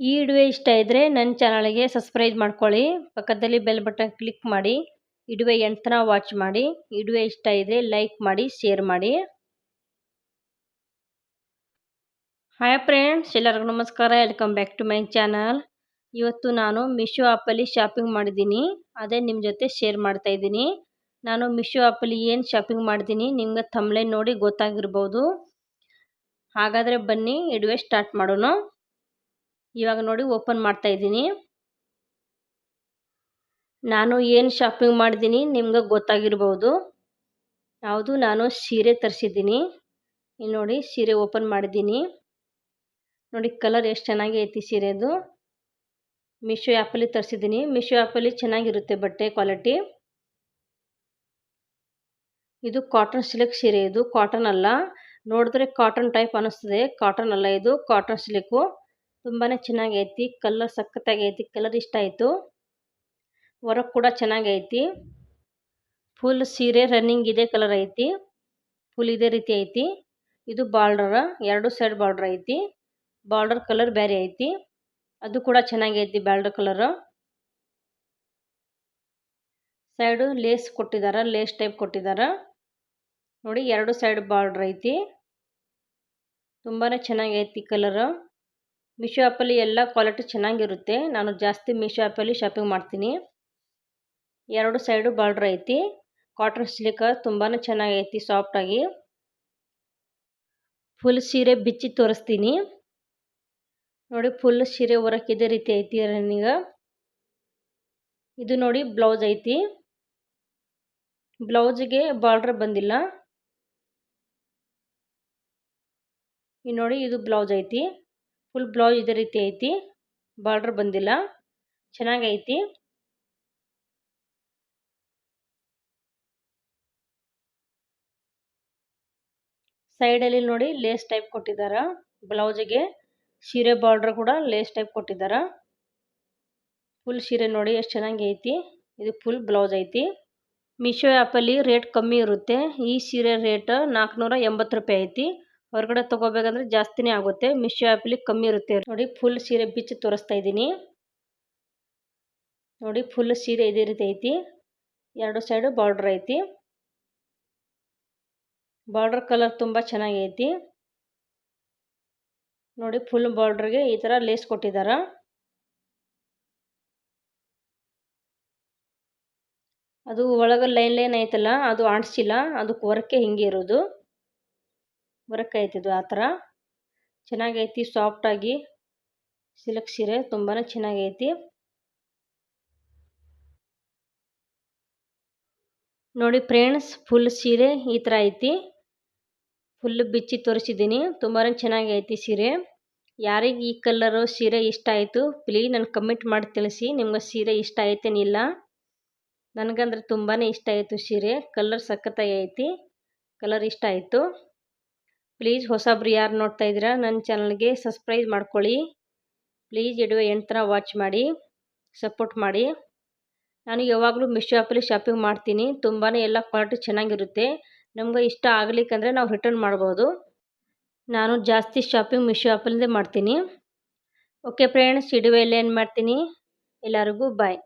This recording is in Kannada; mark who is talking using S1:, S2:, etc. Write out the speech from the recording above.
S1: ಈ ವಿಡಿಯೋ ಇಷ್ಟ ಇದ್ದರೆ ನನ್ನ ಚಾನಲ್ಗೆ ಸಬ್ಸ್ಕ್ರೈಬ್ ಮಾಡ್ಕೊಳ್ಳಿ. ಪಕ್ಕದಲ್ಲಿ ಬೆಲ್ ಬಟನ್ ಕ್ಲಿಕ್ ಮಾಡಿ. ಇಡುವೆ ಎಂಟನ ವಾಚ್ ಮಾಡಿ. ಇಡುವೆ ಇಷ್ಟ ಇದ್ದರೆ ಲೈಕ್ ಮಾಡಿ ಶೇರ್ ಮಾಡಿ. ಹಾಯ್ ಫ್ರೆಂಡ್ಸ್ ಎಲ್ಲರಿಗೂ ನಮಸ್ಕಾರ. Welcome back to my channel ಇವತ್ತು ನಾನು ಮಿಶೋ ಆ್ಯಪಲ್ಲಿ ಶಾಪಿಂಗ್ ಮಾಡಿದ್ದೀನಿ. ಅದೇ ನಿಮ್ಮ ಜೊತೆ ಶೇರ್ ಮಾಡ್ತಾ ಇದ್ದೀನಿ. ನಾನು ಮಿಶೋ ಆ್ಯಪಲ್ಲಿ ಏನು ಶಾಪಿಂಗ್ ಮಾಡಿದ್ದೀನಿ ನಿಮ್ಗೆ ತಮ್ಮಲೆ ನೋಡಿ ಗೊತ್ತಾಗಿರ್ಬೋದು. ಹಾಗಾದರೆ ಬನ್ನಿ, ಇಡುವೆ ಸ್ಟಾರ್ಟ್ ಮಾಡೋಣ. ಇವಾಗ ನೋಡಿ ಓಪನ್ ಮಾಡ್ತಾ ಇದ್ದೀನಿ. ನಾನು ಏನು ಶಾಪಿಂಗ್ ಮಾಡಿದ್ದೀನಿ ನಿಮ್ಗೆ ಗೊತ್ತಾಗಿರ್ಬೋದು. ಯಾವುದು ನಾನು ಸೀರೆ ತರಿಸಿದ್ದೀನಿ. ಇಲ್ಲಿ ನೋಡಿ ಸೀರೆ ಓಪನ್ ಮಾಡಿದ್ದೀನಿ. ನೋಡಿ ಕಲರ್ ಎಷ್ಟು ಚೆನ್ನಾಗಿ ಐತಿ ಸೀರೆದು. ಮಿಶೋ ಆ್ಯಪಲ್ಲಿ ತರಿಸಿದ್ದೀನಿ. ಮಿಶೋ ಆ್ಯಪಲ್ಲಿ ಚೆನ್ನಾಗಿರುತ್ತೆ ಬಟ್ಟೆ ಕ್ವಾಲಿಟಿ ಇದು ಕಾಟನ್ ಸಿಲ್ಕ್ ಸೀರೆ ಇದು. ಕಾಟನ್ ಅಲ್ಲ. ನೋಡಿದ್ರೆ ಕಾಟನ್ ಟೈಪ್ ಅನ್ನಿಸ್ತದೆ ಕಾಟನ್ ಅಲ್ಲ ಇದು. ಕಾಟನ್ ಸಿಲ್ಕು ತುಂಬಾ ಚೆನ್ನಾಗಿ ಐತಿ ಕಲರ್ ಸಖತ್ತಾಗೈತಿ ಕಲರ್ ಇಷ್ಟ ಆಯಿತು. ವರ್ಕ್ ಕೂಡ ಚೆನ್ನಾಗಿ ಐತಿ ಫುಲ್ ಸೀರೆ ರನ್ನಿಂಗ್ ಇದೆ ಕಲರ್ ಐತಿ. ಫುಲ್ ಇದೇ ರೀತಿ ಐತಿ. ಇದು ಬಾರ್ಡರ್ ಎರಡು ಸೈಡ್ ಬಾರ್ಡರ್ ಐತಿ. ಬಾರ್ಡರ್ ಕಲರ್ ಬೇರೆ ಐತಿ. ಅದು ಕೂಡ ಚೆನ್ನಾಗಿ ಐತಿ ಬಾರ್ಡರ್ ಕಲರ್ ಸೈಡು ಲೇಸ್ ಕೊಟ್ಟಿದ್ದಾರೆ ಲೇಸ್ ಟೈಪ್ ಕೊಟ್ಟಿದ್ದಾರೆ ನೋಡಿ ಎರಡು ಸೈಡ್ ಬಾರ್ಡರ್ ಐತಿ. ತುಂಬಾ ಚೆನ್ನಾಗಿ ಐತಿ ಕಲರ್ ಮೀಶೋ ಆ್ಯಪಲ್ಲಿ ಎಲ್ಲ ಕ್ವಾಲಿಟಿ ಚೆನ್ನಾಗಿರುತ್ತೆ. ನಾನು ಜಾಸ್ತಿ ಮೀಶೋ ಆ್ಯಪಲ್ಲಿ ಶಾಪಿಂಗ್ ಮಾಡ್ತೀನಿ. ಎರಡು ಸೈಡು ಬಾರ್ಡ್ರ್ ಐತಿ. ಕಾಟನ್ ಸ್ಲಿಕ್ಕ ತುಂಬಾ ಚೆನ್ನಾಗೈತಿ ಸಾಫ್ಟಾಗಿ ಫುಲ್ ಸೀರೆ ಬಿಚ್ಚಿ ತೋರಿಸ್ತೀನಿ. ನೋಡಿ ಫುಲ್ ಸೀರೆ ಹೊರಕ್ಕೆ ರೀತಿ ಐತಿ ರನ್ನಿಂಗ ಇದು ನೋಡಿ ಬ್ಲೌಸ್ ಐತಿ. ಬ್ಲೌಸ್ಗೆ ಬಾರ್ಡ್ರ್ ಬಂದಿಲ್ಲ. ಈ ನೋಡಿ ಇದು ಬ್ಲೌಸ್ ಐತಿ. ಫುಲ್ ಬ್ಲೌಸ್ ಇದೇ ರೀತಿ ಐತಿ. ಬಾರ್ಡ್ರ್ ಬಂದಿಲ್ಲ. ಚೆನ್ನಾಗೈತಿ. ಸೈಡಲ್ಲಿ ನೋಡಿ ಲೇಸ್ ಟೈಪ್ ಕೊಟ್ಟಿದ್ದಾರೆ ಬ್ಲೌಸಿಗೆ ಸೀರೆ ಬಾರ್ಡ್ರ್ ಕೂಡ ಲೇಸ್ ಟೈಪ್ ಕೊಟ್ಟಿದ್ದಾರೆ ಫುಲ್ ಸೀರೆ ನೋಡಿ ಎಷ್ಟು ಚೆನ್ನಾಗಿ ಐತಿ ಇದು ಫುಲ್ ಬ್ಲೌಸ್ ಐತಿ. ಮೀಶೋ ಆ್ಯಪಲ್ಲಿ ರೇಟ್ ಕಮ್ಮಿ ಇರುತ್ತೆ. ಈ ಸೀರೆ ರೇಟ್ ನಾಲ್ಕುನೂರ ಎಂಬತ್ತು ರೂಪಾಯಿ ಐತಿ. ಹೊರಗಡೆ ತಗೋಬೇಕಂದ್ರೆ ಜಾಸ್ತಿನೇ ಆಗುತ್ತೆ. ಮಿಶೋ ಆ್ಯಪಲ್ಲಿ ಕಮ್ಮಿ ಇರುತ್ತೆ. ನೋಡಿ ಫುಲ್ ಸೀರೆ ಬಿಚ್ಚಿ ತೋರಿಸ್ತಾ ಇದ್ದೀನಿ. ನೋಡಿ ಫುಲ್ ಸೀರೆ ಇದೇ ರೀತಿ ಐತಿ. ಎರಡು ಸೈಡು ಬಾರ್ಡ್ರ್ ಐತಿ. ಬಾರ್ಡ್ರ್ ಕಲರ್ ತುಂಬ ಚೆನ್ನಾಗಿ ಐತಿ. ನೋಡಿ ಫುಲ್ ಬಾರ್ಡ್ರಿಗೆ ಈ ಥರ ಲೇಸ್ ಕೊಟ್ಟಿದ್ದಾರೆ ಅದು ಒಳಗೆ ಲೈನ್ ಲೈನ್ ಐತಲ್ಲ, ಅದು ಆಡಿಸಿಲ್ಲ, ಅದಕ್ಕೆ ವರ್ಕೆ ಹಿಂಗೆ ಇರೋದು. ಐತಿದು ಆ ಥರ. ಚೆನ್ನಾಗೈತಿ ಸಾಫ್ಟಾಗಿ ಸಿಲ್ಕ್ ಸೀರೆ ತುಂಬಾ ಚೆನ್ನಾಗೈತಿ. ನೋಡಿ ಫ್ರೆಂಡ್ಸ್ ಫುಲ್ ಸೀರೆ ಈ ಥರ ಐತಿ. ಫುಲ್ ಬಿಚ್ಚಿ ತೋರಿಸಿದ್ದೀನಿ. ತುಂಬಾ ಚೆನ್ನಾಗೈತಿ ಸೀರೆ. ಯಾರಿಗೆ ಈ ಕಲರು ಸೀರೆ ಇಷ್ಟ ಆಯಿತು ಪ್ಲೀಸ್ ನನಗೆ ಕಮೆಂಟ್ ಮಾಡಿ ತಿಳಿಸಿ. ನಿಮ್ಗೆ ಸೀರೆ ಇಷ್ಟ ಆಯ್ತೇನಿಲ್ಲ ನನಗಂದ್ರೆ ತುಂಬಾ ಇಷ್ಟ ಆಯಿತು ಸೀರೆ. ಕಲರ್ ಸಖತ್ತಾಗಿ ಐತಿ ಕಲರ್ ಇಷ್ಟ ಆಯಿತು. ಪ್ಲೀಸ್ ಹೊಸಬ್ರು ಯಾರು ನೋಡ್ತಾ ಇದ್ದೀರಾ? ನನ್ನ ಚಾನಲ್ಗೆ ಸಬ್ಸ್ಕ್ರೈಬ್ ಮಾಡ್ಕೊಳ್ಳಿ. ಪ್ಲೀಸ್ ಇಡುವ ಎಂಟು ಥರ ವಾಚ್ ಮಾಡಿ, ಸಪೋರ್ಟ್ ಮಾಡಿ. ನಾನು ಯಾವಾಗಲೂ ಮಿಶೋ ಆ್ಯಪಲ್ಲಿ ಶಾಪಿಂಗ್ ಮಾಡ್ತೀನಿ. ತುಂಬಾ ಎಲ್ಲ ಕ್ವಾಲಿಟಿ ಚೆನ್ನಾಗಿರುತ್ತೆ. ನಮ್ಗೆ ಇಷ್ಟ ಆಗಲಿಕ್ಕಂದರೆ ನಾವು ರಿಟರ್ನ್ ಮಾಡ್ಬೋದು. ನಾನು ಜಾಸ್ತಿ ಶಾಪಿಂಗ್ ಮಿಶೋ ಆ್ಯಪಲ್ಲೇ ಮಾಡ್ತೀನಿ. ಓಕೆ ಫ್ರೆಂಡ್ಸ್, ಇಡುವೆ ಏನು ಮಾಡ್ತೀನಿ? ಎಲ್ಲರಿಗೂ ಬಾಯ್.